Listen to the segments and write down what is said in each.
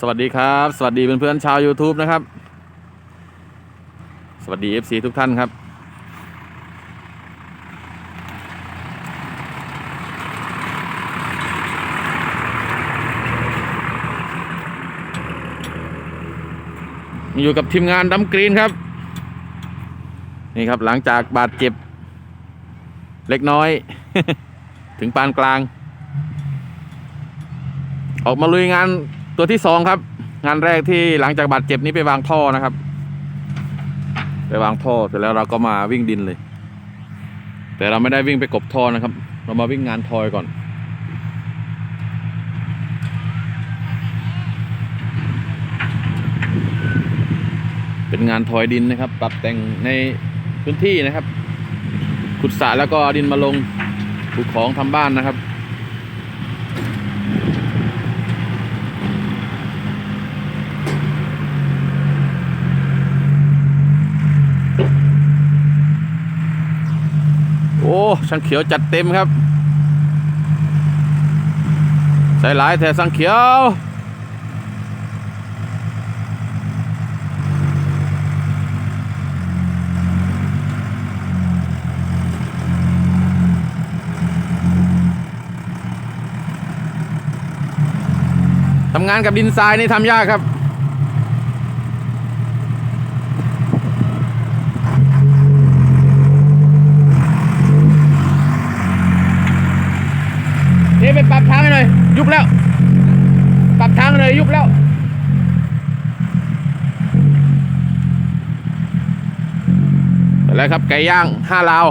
สวัสดีครับ สวัสดีเพื่อนๆชาว YouTube นะครับ สวัสดี FC ทุกท่านครับ อยู่กับทีมงานดัมกรีนครับ นี่ครับหลังจากบาดเจ็บ เล็กน้อย ถึงปานกลาง ออกมาลุยงาน ตัวที่สองครับ งานแรกที่หลังจากบาดเจ็บนี้ไปวางท่อนะครับ ไปวางท่อเสร็จแล้วเราก็มาวิ่งดินเลย แต่เราไม่ได้วิ่งไปกบท่อนะครับ เรามาวิ่งงานทอยก่อนเป็นงานทอยดินนะครับ ปรับแต่งในพื้นที่นะครับ ขุดสระแล้วก็ดินมาลงปลูกของทำบ้านนะครับ โอ้ช่างเขียวจัดเต็มครับ ใส่หลายแต่สังเขียว ทำงานกับดินทรายนี่ทำยากครับ นี่ไปปรับทางให้หน่อ ยุบแล้ว ปรับทางเลยยุบแล้วไปแล้วครับไก่ย่างห้าลาว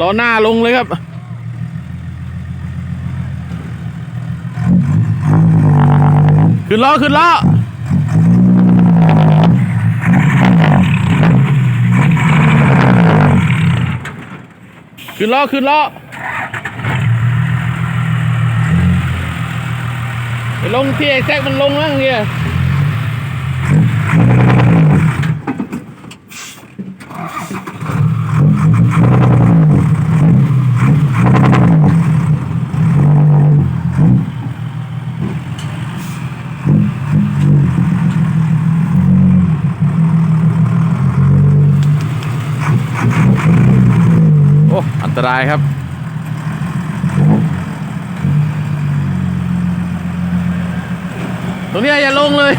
ล้อหน้าลงเลยครับ ขึ้นล้อขึ้นล้อขึ้นล้อขึ้นล้อลงที่ไอ้แซกมันลงมั้งเนี่ย โอ้ ตรายครับ ตรงนี้อย่าลงเลย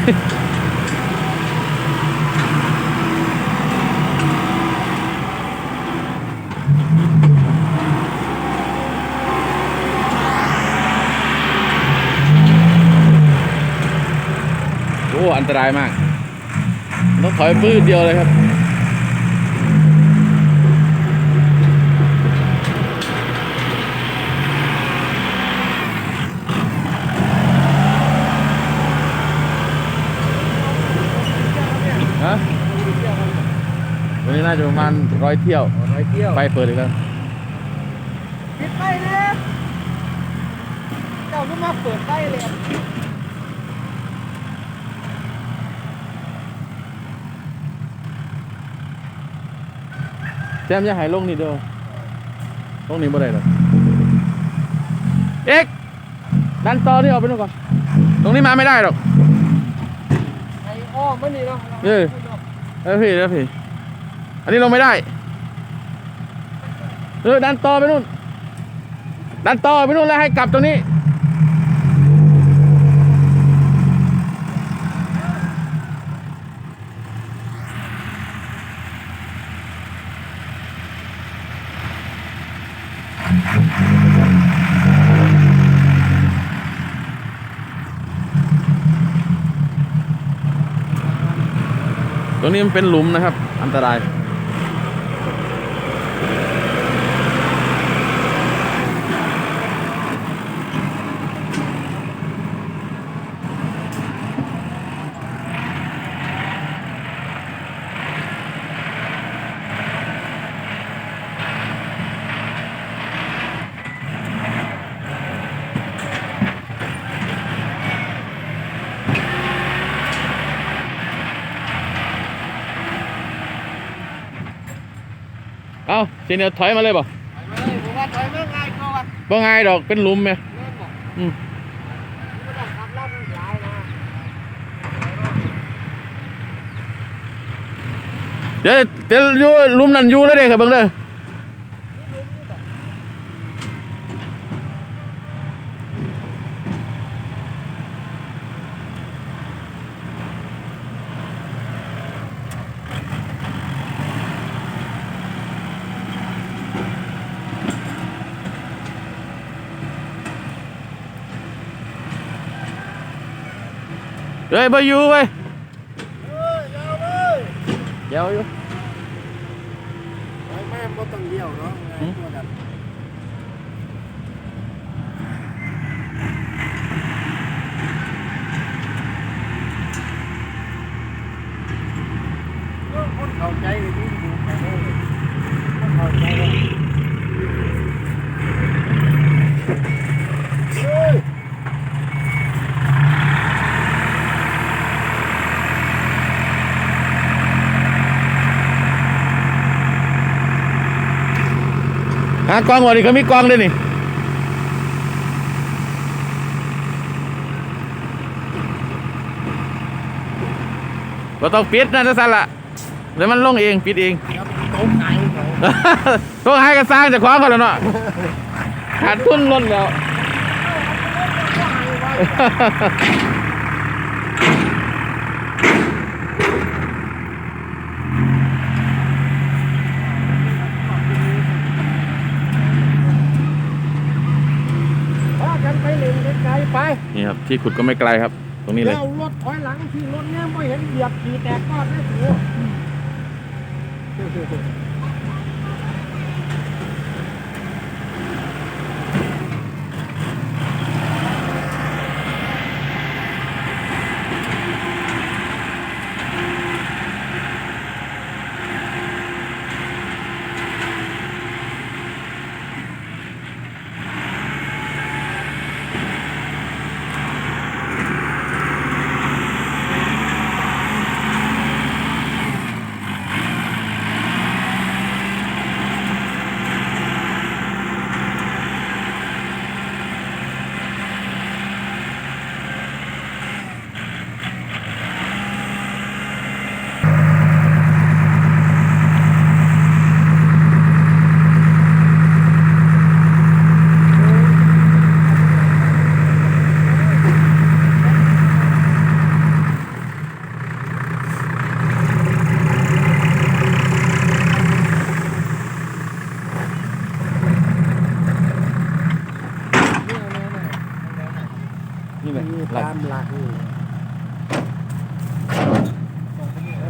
โอ้อันตรายมาก ต้องถอยปื้ดเดียวเลยครับ นนี้น่าจะประมาณร้อยเที่ยว ร้อยเที่ยวไปเปิดอีกแล้วปิดไปเลยเจ้าก็มาเปิดไปเลยแจมอย่าหายลงนี่เด้อลงนี่บ่ได้หรอกเอ็กดันต่อนี่ออกไปนู่นก่อน ตรงนี้มาไม่ได้หรอกไอ้อ้อมมันนี่เนาะเออเอ้ยพี่เอ้ยพี่ อันนี้ลงไม่ได้เออดันต่อไปนู่น ดันต่อไปนู่นแล้วให้กลับตรงนี้ ตรงนี้มันเป็นหลุมนะครับ อันตราย เอ้าเจเนียถอยมาเลยบ่ถอยมาเลยผมว่าถอยมาง่ายกว่าบ่ง่ายดอกเป็นหลุมไหมเล่นบอกอืมไม่ต้องขับลาดมันหลายนะเดี๋ยวเดี๋ยวอยู่หลุมนั่นอยู่แล้วเด้ครับเบิ่งเด้อ เฮ้ยบ่อยู่เว้ยเอ้ยยาวเลยเดี๋ยวอยู่ถอยมาบ่ต้องเลี้ยวเนาะง่ายกว่ากันเออคนเข้าใจเลยที่ดูไปเลยคนเข้าใจเลยเฮ้ย หากล้องวันนี้เขามีกล้องด้วยนี่เราต้องปิดนะทุกท่านละเดี๋ยวมันลงเองปิดเองเดี๋ยวมันตกไงเขาต้องให้กันสร้างจากความกันแล้วเนาะขาดทุนล้นแล้ว พากันไปเล่น ไกลๆไปนี่ครับที่ขุดก็ไม่ไกลครับ ตรงนี้เลยแล้วรถถอยหลังที่รถเนี่ยไม่เห็นเหยียบขี่แตกก้อนได้ถูนี่เลย มี หลัก ตามหลักนี่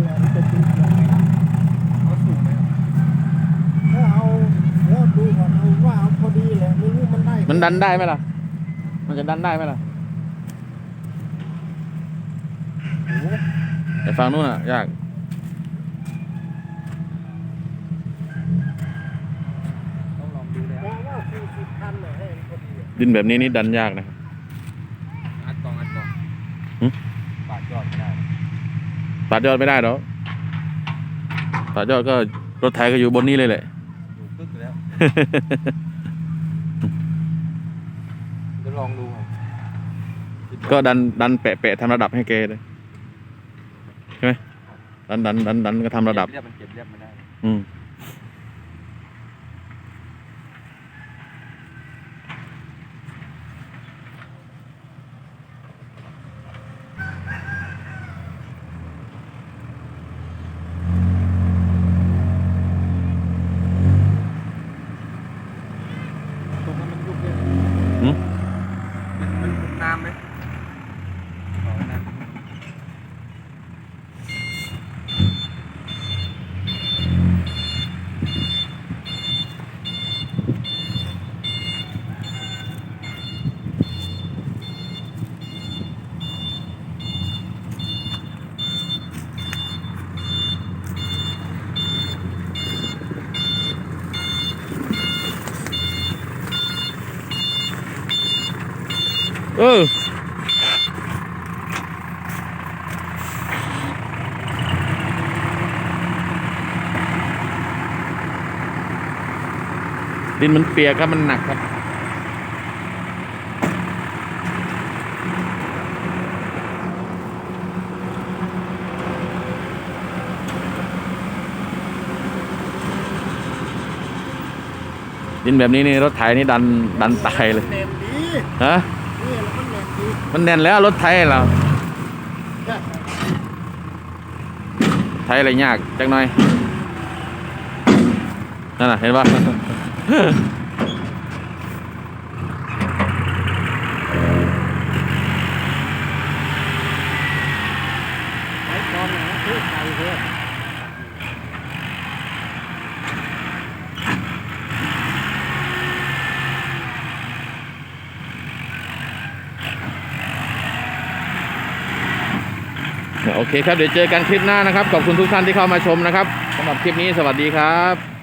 แล้วมันจะติดเอาสูงไหมถ้าเอาเดี๋ยวดูก่อนเอาว่าเอาพอดีแหละไม่รู้ มันได้มันดันได้ไหมล่ะ มันจะดันได้ไหมล่ะโอ้โหไอ้ฝั่งนู้นอะ ยาก ต้องลองดูแล้วว่าสี่สิบคันน่ะให้มันพอดีอะดินแบบนี้นี่ดันยากนะครับ อัดกองอัดกองหึ ปาดยอดไม่ได้ตัดยอดไม่ได้หรอกตัดยอดก็รถไถก็อยู่บนนี้เลยแหละ อยู่ปึ๊กอยู่แล้วจะลองดูครับ ก็ดันดันแปะแปะทำระดับให้แกเลยใช่ไหมดันดันดันดันก็ทำระดับ เรียบมันเก็บเรียบไม่ได้ อืม เออดินมันเปียกครับ มันหนักครับดินแบบนี้นี่รถไถนี่ดันดันตายเลยแน่นดีฮะนี่แล้ว มันแน่นดีมันแน่นแล้วรถไถเราเนี่ยไถอะไรยากจักหน่อยนั่นน่ะเห็นปะไอ้ตอนนั้นคือไก่เพื่อนโอ เคครับเดี๋ยวเจอกันคลิปหน้านะครับ ขอบคุณทุกท่านที่เข้ามาชมนะครับสำหรับคลิปนี้สวัสดีครับ